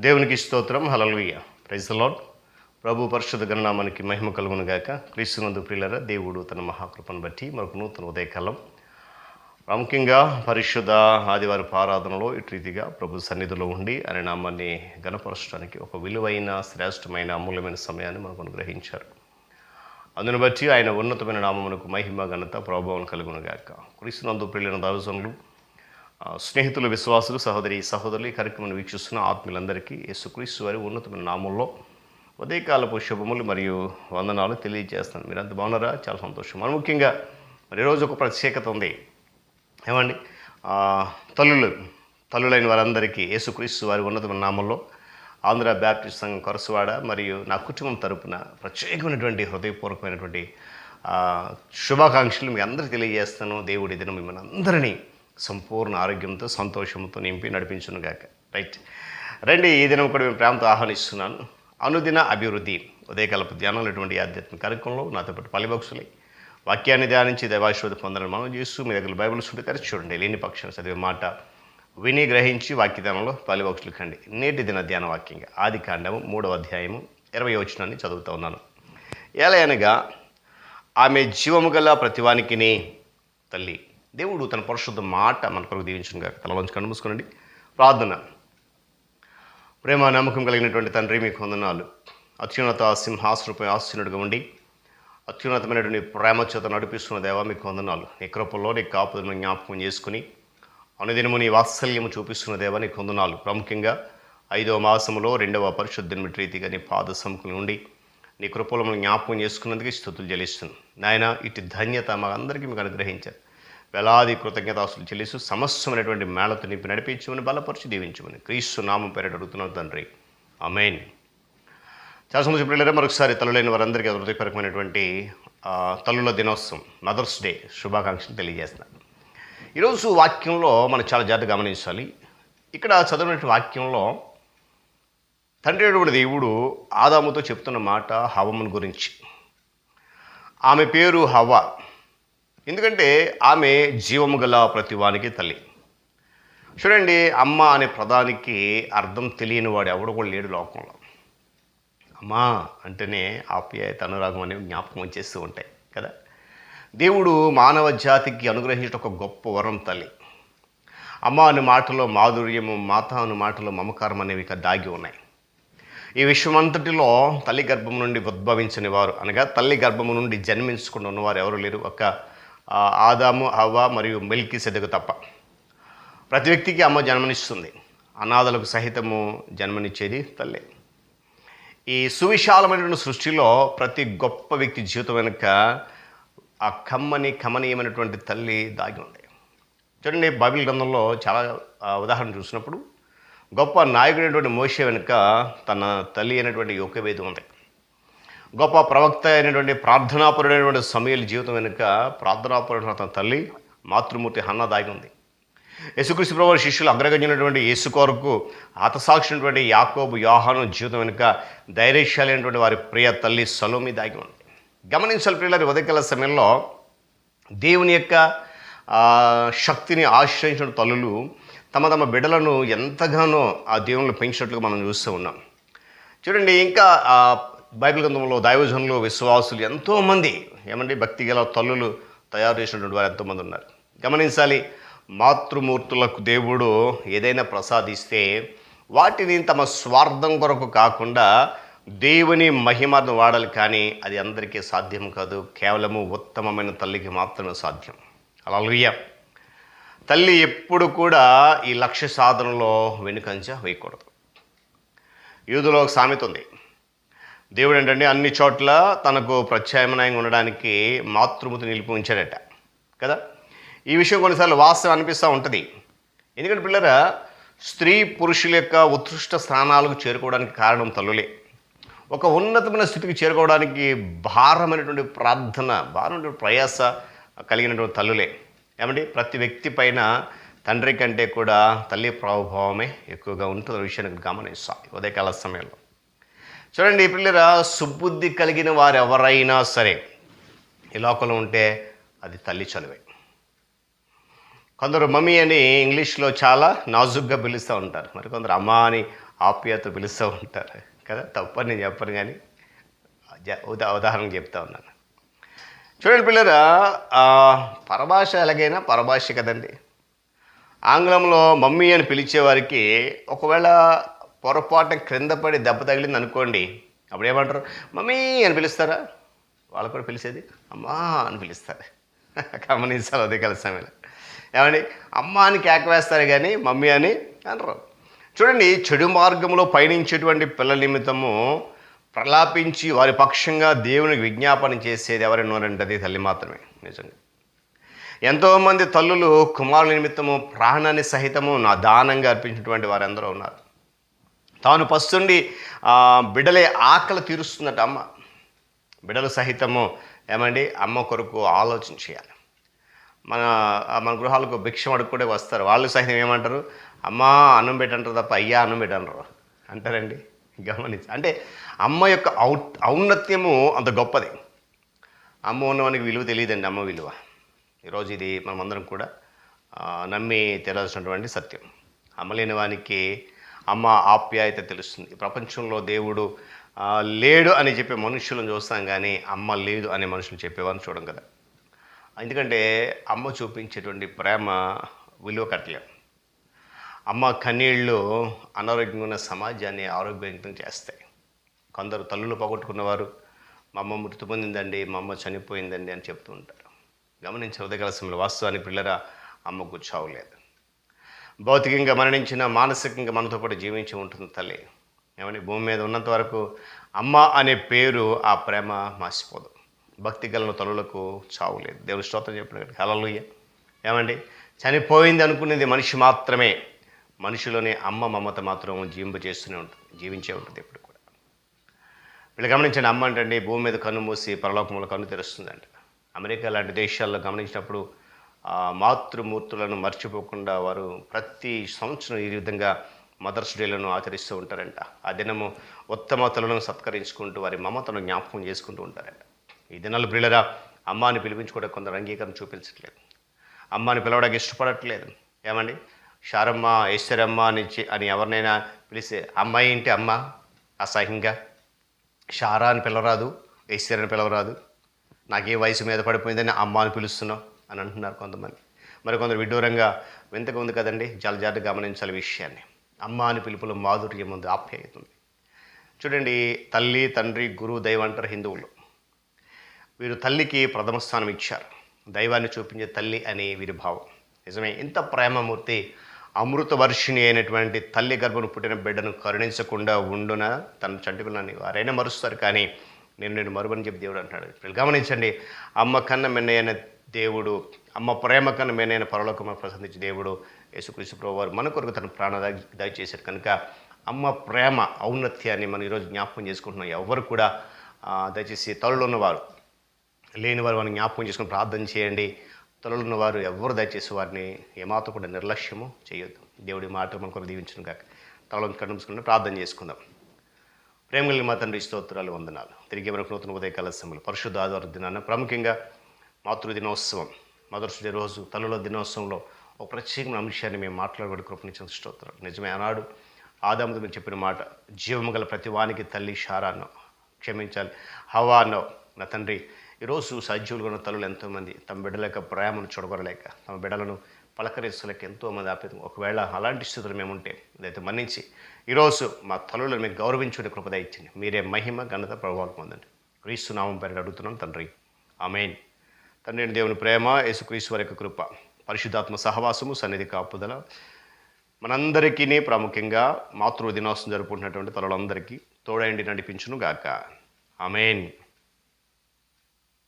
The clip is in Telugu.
దేవునికి స్తోత్రం. హలలుయ్య ప్రైజ్ లాడ్ ప్రభు పరిషత్ గణనామానికి మహిమ కలుగును గాక. క్రీస్తునందు ప్రియులర దేవుడు తన మహాకృపను బట్టి మరొక నూతన ఉదయకాలం. ప్రాముఖ్యంగా పరిశుద్ధ ఆదివారి ఆరాధనలో ఇటు రీతిగా ప్రభు సన్నిధిలో ఉండి అనే నామాన్ని గణపరచడానికి ఒక విలువైన శ్రేష్టమైన అమూల్యమైన సమయాన్ని మనకు అనుగ్రహించారు. అందును బట్టి ఆయన ఉన్నతమైన నామమునకు మహిమ ఘనత ప్రభావం కలుగును గాక. క్రీస్తునందు ప్రియులైన దావజనులు స్నేహితులు విశ్వాసులు సహోదరి సహోదరులు ఈ కార్యక్రమాన్ని వీక్షిస్తున్న ఆత్మీయులందరికీ యేసుక్రీస్తు వారి ఉన్నతమైన నామంలో ఉదయకాలపు శుభములు మరియు వందనాలు తెలియజేస్తాను. మీరంత బాగున్నారా? చాలా సంతోషం. మరి ముఖ్యంగా మరి ఈరోజు ఒక ప్రత్యేకత ఉంది. ఏమండి? తల్లులు తల్లులైన వారందరికీ యేసుక్రీస్తు వారి ఉన్నతమైన నామంలో ఆంధ్ర బ్యాప్టిస్ట్ సంఘం కొరసవాడ మరియు నా కుటుంబం తరపున ప్రత్యేకమైనటువంటి హృదయపూర్వకమైనటువంటి శుభాకాంక్షలు మీ అందరికీ తెలియజేస్తాను. దేవుడి దినం మిమ్మల్ని అందరినీ సంపూర్ణ ఆరోగ్యంతో సంతోషంతో నింపి నడిపించునుగాక రైట్ రండి ఈ దినం కూడా మేము ప్రేమతో ఆహ్వానిస్తున్నాను. అనుదిన అభివృద్ధి ఉదయకాలపు ధ్యానంలోటువంటి ఆధ్యాత్మిక కార్యక్రమంలో నాతో పాటు పలిభక్షులై వాక్యాన్ని ధ్యానించి దైవాశ్వత పొందాలని మనం చేస్తూ మీ దగ్గర బైబిల్ ఉంటే తెరిచి చూడండి. లేని పక్షాన్ని చదివే మాట విని గ్రహించి వాక్యదానంలో పలిభక్షులు కండి. నేటి దిన ధ్యాన వాక్యంగా ఆది కాండము మూడవ అధ్యాయము ఇరవై వచనాన్ని చదువుతూ ఉన్నాను. ఎలా అనగా ఆమె జీవము గల ప్రతివానికిని తల్లి దేవుడు తన పరిశుద్ధ మాట మన కొరకు దీవించును గాక తలలోంచి కన్ను ప్రార్థన. ప్రేమ నమ్మకం కలిగినటువంటి తండ్రి మీకు వందనాలు. అత్యున్నత సింహాసనపై ఆశీనుడిగా ఉండి అత్యున్నతమైనటువంటి ప్రేమ చేత నడిపిస్తున్న దేవా మీకు వందనాలు. నీ కృపల్లో నీ కాపుదలను జ్ఞాపకం చేసుకుని అనుదినము నీ వాత్సల్యము చూపిస్తున్న దేవా నీకు వందనాలు. ప్రాముఖ్యంగా ఐదవ మాసములో రెండవ పరిశుద్ధి రీతిగా నీ పాద సముఖం ఉండి నీ కృపలను జ్ఞాపకం చేసుకున్నందుకు స్థుతులు చెల్లిస్తుంది నాయన ఇటు ధన్యత మా అందరికీ మీకు అనుగ్రహించారు. వేలాది కృతజ్ఞతాస్తులు చెల్లిస్తూ సమస్తమైనటువంటి మేళతో నింపి నడిపించమని బలపరిచి దీవించమని క్రీస్తు నామం పేరిట అడుగుతున్నాం తండ్రి. అమేన్ చాలా సంవత్సరం పిల్లలే మరొకసారి తల్లులైన వారందరికీ హృదయపరకమైనటువంటి తల్లుల దినోత్సవం మదర్స్ డే శుభాకాంక్షలు తెలియజేస్తున్నాను. ఈరోజు వాక్యంలో మనం చాలా జాగ్రత్త గమనించాలి. ఇక్కడ చదివినటువంటి వాక్యంలో తండ్రి అయినటువంటి దేవుడు ఆదాముతో చెప్తున్న మాట హవమును గురించి. ఆమె పేరు హవ ఎందుకంటే ఆమె జీవము గల ప్రతివానికి తల్లి. చూడండి అమ్మ అనే ప్రధానికి అర్థం తెలియని వాడు ఎవడు కూడా లేడు లోకంలో. అమ్మా అంటేనే ఆప్యాయత అనురాగం అనేవి జ్ఞాపకం వచ్చేస్తూ ఉంటాయి కదా? దేవుడు మానవ జాతికి అనుగ్రహించిన ఒక గొప్ప వరం తల్లి. అమ్మ అనే మాటలో మాధుర్యము మాత అనే మాటలో మమకారం అనేవి ఇక దాగి ఉన్నాయి. ఈ విశ్వమంతటిలో తల్లి గర్భం నుండి ఉద్భవించని వారు అనగా తల్లి గర్భము నుండి జన్మించుకుని ఉన్నవారు ఎవరు లేరు? ఒక ఆదాము హవ్వ మరియు మిల్కి సెదకు తప్ప. ప్రతి వ్యక్తికి అమ్మ జన్మనిస్తుంది. అనాథలకు సహితము జన్మనిచ్చేది తల్లి. ఈ సువిశాలమైనటువంటి సృష్టిలో ప్రతి గొప్ప వ్యక్తి జీవితం వెనుక ఆ కమ్మని కమనీయమైనటువంటి తల్లి దాగి ఉంది చూడండి బైబిల్ గ్రంథంలో చాలా ఉదాహరణ చూసినప్పుడు గొప్ప నాయకుడైనటువంటి మోషే వెనుక తన తల్లి అయినటువంటి యోగ్యవేది ఉంది. గొప్ప ప్రవక్త అయినటువంటి ప్రార్థనాపరుడైనటువంటి సమయాల జీవితం వెనుక ప్రార్థనాపరుడైన తన తల్లి మాతృమూర్తి హన్న దాగి ఉంది. యేసుకృష్ణ ప్రభు శిష్యులు అగ్రగణ్యులైనటువంటి యేసు కొరకు హతసాక్షినటువంటి యాకోబు యోహాను జీవితం వెనుక ధైర్యశాలైనటువంటి వారి ప్రియ తల్లి సలోమి దాగి ఉంది. గమనించాలి ప్రియులారి ఉదయకాల సమయంలో దేవుని యొక్క శక్తిని ఆశ్రయించిన తల్లులు తమ తమ బిడ్డలను ఎంతగానో ఆ దేవుని పెంచినట్లుగా మనం చూస్తూ ఉన్నాం. చూడండి ఇంకా బైబిల్ గ్రంథంలో దైవజనులు విశ్వాసులు ఎంతోమంది ఏమండి భక్తి గల తల్లులు తయారు చేసినటువంటి వారు ఎంతోమంది ఉన్నారు. గమనించాలి మాతృమూర్తులకు దేవుడు ఏదైనా ప్రసాదిస్తే వాటిని తమ స్వార్థం కొరకు కాకుండా దేవుని మహిమను వాడాలి కానీ అది అందరికీ సాధ్యం కాదు. కేవలము ఉత్తమమైన తల్లికి మాత్రమే సాధ్యం. అలా తల్లి ఎప్పుడు కూడా ఈ లక్ష్య సాధనలో వెనుకంచ వేయకూడదు. యూదులో ఒక సామెత ఉంది. దేవుడు ఏంటంటే అన్ని చోట్ల తనకు ప్రత్యామ్నాయంగా ఉండడానికి మాతృమూర్తి నిలిపి ఉంచాడట కదా? ఈ విషయం కొన్నిసార్లు వాస్తవం అనిపిస్తూ ఉంటుంది. ఎందుకంటే పిల్లరా స్త్రీ పురుషుల యొక్క ఉత్కృష్ట స్థానాలకు చేరుకోవడానికి కారణం తల్లులే. ఒక ఉన్నతమైన స్థితికి చేరుకోవడానికి భారమైనటువంటి ప్రార్థన భారమైనటువంటి ప్రయాస కలిగినటువంటి తల్లులే. ఏమంటే ప్రతి వ్యక్తి పైన తండ్రి కంటే కూడా తల్లి ప్రభావమే ఎక్కువగా ఉంటుంది. విషయాన్ని గమనిస్తాం. ఉదయకాల సమయంలో. చూడండి పిల్లరా సుబుద్ధి కలిగిన వారు ఎవరైనా సరే ఈ లోకంలో ఉంటే అది తల్లి చలువే కొందరు మమ్మీ అని ఇంగ్లీష్లో చాలా నాజుగ్గా పిలుస్తూ ఉంటారు. మరి కొందరు అమ్మ అని ఆప్యాయత పిలుస్తూ ఉంటారు. కదా? తప్పని నేను చెప్పను కానీ ఉదా ఉదాహరణకు చెప్తా ఉన్నాను. చూడండి పిల్లరా పరభాష ఎలాగైనా పరభాష కదండి. ఆంగ్లంలో మమ్మీ అని పిలిచేవారికి ఒకవేళ పొరపాటున క్రింద పడి దెబ్బ తగిలింది అనుకోండి అప్పుడు ఏమంటారు? మమ్మీ అని పిలుస్తారా? వాళ్ళు కూడా పిలిచేది అమ్మా అని పిలుస్తారు. గమనించాలి అదే కలిసి సమయంలో ఏమండి? అమ్మ అని కేక వేస్తారు కానీ మమ్మీ అని అనరు. చూడండి చెడు మార్గంలో పయనించేటువంటి పిల్లల నిమిత్తము ప్రలాపించి వారి పక్షంగా దేవునికి విజ్ఞాపన చేసేది ఎవరెన్నోరంటే అది తల్లి మాత్రమే నిజంగా. ఎంతోమంది తల్లులు కుమారుల నిమిత్తము ప్రాణాన్ని సహితము నా దానంగా అర్పించినటువంటి వారందరూ ఉన్నారు. తాను పస్తుండి బిడ్డలే ఆకలి తీరుస్తున్నట్టు అమ్మ. బిడ్డలు సహితము ఏమండి అమ్మ కొరకు ఆలోచన చేయాలి. మన మన గృహాలకు భిక్షం అడుక్కునే వస్తారు. వాళ్ళు సహితం ఏమంటారు? అమ్మా అన్నం పెట్టంటారు తప్ప అయ్యా అన్నం పెట్టంటారు అంటారండి? గమనించి అంటే అమ్మ యొక్క ఔ ఔన్నత్యము అంత గొప్పది. అమ్మ ఉన్నవానికి విలువ తెలియదండి అమ్మ విలువ. ఈరోజు ఇది మనమందరం కూడా నమ్మి తెలాల్సినటువంటి సత్యం. అమ్మ లేని వానికి అమ్మ ఆప్యాయత తెలుస్తుంది. ప్రపంచంలో దేవుడు లేడు అని చెప్పే మనుషులను చూస్తాం కానీ అమ్మ లేదు అనే మనుషులు చెప్పేవారిని చూడం కదా. ఎందుకంటే అమ్మ చూపించేటువంటి ప్రేమ విలువ కట్టలేం. అమ్మ కన్నీళ్ళు అనారోగ్యంగా ఉన్న సమాజాన్ని ఆరోగ్యవంతం చేస్తాయి. కొందరు తల్లులు పోగొట్టుకున్నవారు మా అమ్మ మృతి పొందిందండి మా అమ్మ చనిపోయిందండి అని చెప్తూ ఉంటారు. గమనించే ఉదయకాల సమయంలో వాస్తవానికి పిల్లరా అమ్మకు చావు లేదు. భౌతికంగా మరణించిన మానసికంగా మనతో పాటు జీవించి ఉంటుంది తల్లి. ఏమని భూమి మీద ఉన్నంత వరకు అమ్మ అనే పేరు ఆ ప్రేమ మాసిపోదు భక్తి గల తల్లులకు చావు లేదు. దేవుడు స్తోత్రం చెప్పినట్టు కలలుయ్య ఏమండి? చనిపోయింది అనుకునేది మనిషి మాత్రమే. మనిషిలోనే అమ్మ మమత మాత్రం జీవింప చేస్తూనే ఉంటుంది. జీవించే ఉంటుంది ఎప్పుడు కూడా. వీళ్ళు గమనించండి అమ్మ అంటే భూమి మీద కన్ను మూసి పరలోకముల కన్ను తెరుస్తుందంట. అమెరికా లాంటి దేశాల్లో గమనించినప్పుడు మాతృమూర్తులను మర్చిపోకుండా వారు ప్రతి సంవత్సరం ఈ విధంగా మదర్స్ డేలను ఆచరిస్తూ ఉంటారంట. ఆ దినము ఉత్తమతలను సత్కరించుకుంటూ వారి మమతను జ్ఞాపకం చేసుకుంటూ ఉంటారంట. ఈ దినాలు పిల్లరా అమ్మాని పిలిపించుకోవడం కొందరు అంగీకారం చూపించట్లేదు. అమ్మని పిలవడానికి ఇష్టపడట్లేదు. ఏమండి? షారమ్మ ఈశ్వరమ్మ అని అని ఎవరినైనా పిలిస్తే అమ్మాయి ఏంటి అమ్మ? అసహ్యంగా? షారా అని పిలవరాదు? ఈశ్వర్ అని పిలవరాదు? నాకే వయసు మీద పడిపోయిందని అమ్మ అని పిలుస్తున్నావు? అని అంటున్నారు కొంతమంది. మరి కొందరు విడ్డూరంగా వింతగా ఉంది కదండి జలజాటు గమనించాలి విషయాన్ని. అమ్మ అని పిలుపులో మాధుర్యం ఉంది ఆప్యాయత ఉంది చూడండి తల్లి తండ్రి గురువు దైవం అంటారు హిందువులు. వీరు తల్లికి ప్రథమ స్థానం ఇచ్చారు. దైవాన్ని చూపించే తల్లి అని వీరి భావం. నిజమే ఇంత ప్రేమమూర్తి అమృతవర్షిణి అయినటువంటి తల్లి గర్భను పుట్టిన బిడ్డను కరుణించకుండా ఉండున? తన చంటి వారైనా మరుస్తారు కానీ నేను నేను మరువని చెప్పి దేవుడు అంటాడు ఇప్పుడు గమనించండి అమ్మ కన్న మెన్నయ్యన దేవుడు అమ్మ ప్రేమ కన్నా మేనైన పరలోకమ ప్రసందించి దేవుడు యేసుక్రీస్తు ప్రభు వారు మన కొరకు తన ప్రాణ దయచేశారు కనుక అమ్మ ప్రేమ ఔన్నత్యాన్ని మనం ఈరోజు జ్ఞాపకం చేసుకుంటున్నాం. ఎవరు కూడా దయచేసి తల్లులు ఉన్నవారు లేని వారు మనం జ్ఞాపకం చేసుకుని ప్రార్థన చేయండి. తలలు ఉన్నవారు ఎవరు దయచేసి వారిని ఏమాత్రం కూడా నిర్లక్ష్యము చేయొద్దు. దేవుడి మాట మన కొరకు దీవించను కాక తలలో కనుమూసుకుని ప్రార్థన చేసుకుందాం. ప్రేమ కలిగిన మా తండ్రి స్తోత్రాలు వందనాలు. తిరిగి మనకు నూతన ఉదయ సమయంలో పరిశుద్ధ ఆధార దినాన ప్రాముఖ్యంగా మాతృ దినోత్సవం మదర్స్ డే రోజు తల్లుల దినోత్సవంలో ఒక ప్రత్యేకమైన అంశాన్ని మేము మాట్లాడబడి కృపణించిన స్తోత్రం నిజమే ఆనాడు ఆదాముతో మీరు చెప్పిన మాట జీవము గల ప్రతి వానికి తల్లి షారాన్నో క్షమించాలి. హవానో నా తండ్రి ఈరోజు సజీవులుగా ఉన్న తల్లులు ఎంతోమంది తమ బిడ్డల యొక్క ప్రేమను చూడగొరలేక తమ బిడ్డలను పలకరించలేక ఎంతోమంది ఆపేది. ఒకవేళ అలాంటి స్థితులు మేము ఉంటే ఇదైతే మన్నించి ఈరోజు మా తల్లులను మీకు గౌరవించుకునే కృపద ఇచ్చింది మీరే మహిమ ఘనత ప్రభావం పొందండి. క్రీస్తు నామం పేరు అడుగుతున్నాం తండ్రి. ఆమెన్. తండ్రి దేవుని ప్రేమ యేసుక్రీశ్వర యొక్క కృప పరిశుద్ధాత్మ సహవాసము సన్నిధి కాపుదల మనందరికీ ప్రాముఖ్యంగా మాతృ దినోత్సవం జరుపుకుంటున్నటువంటి తల్లులందరికీ తోడైండి నడిపించును గాక అమేన్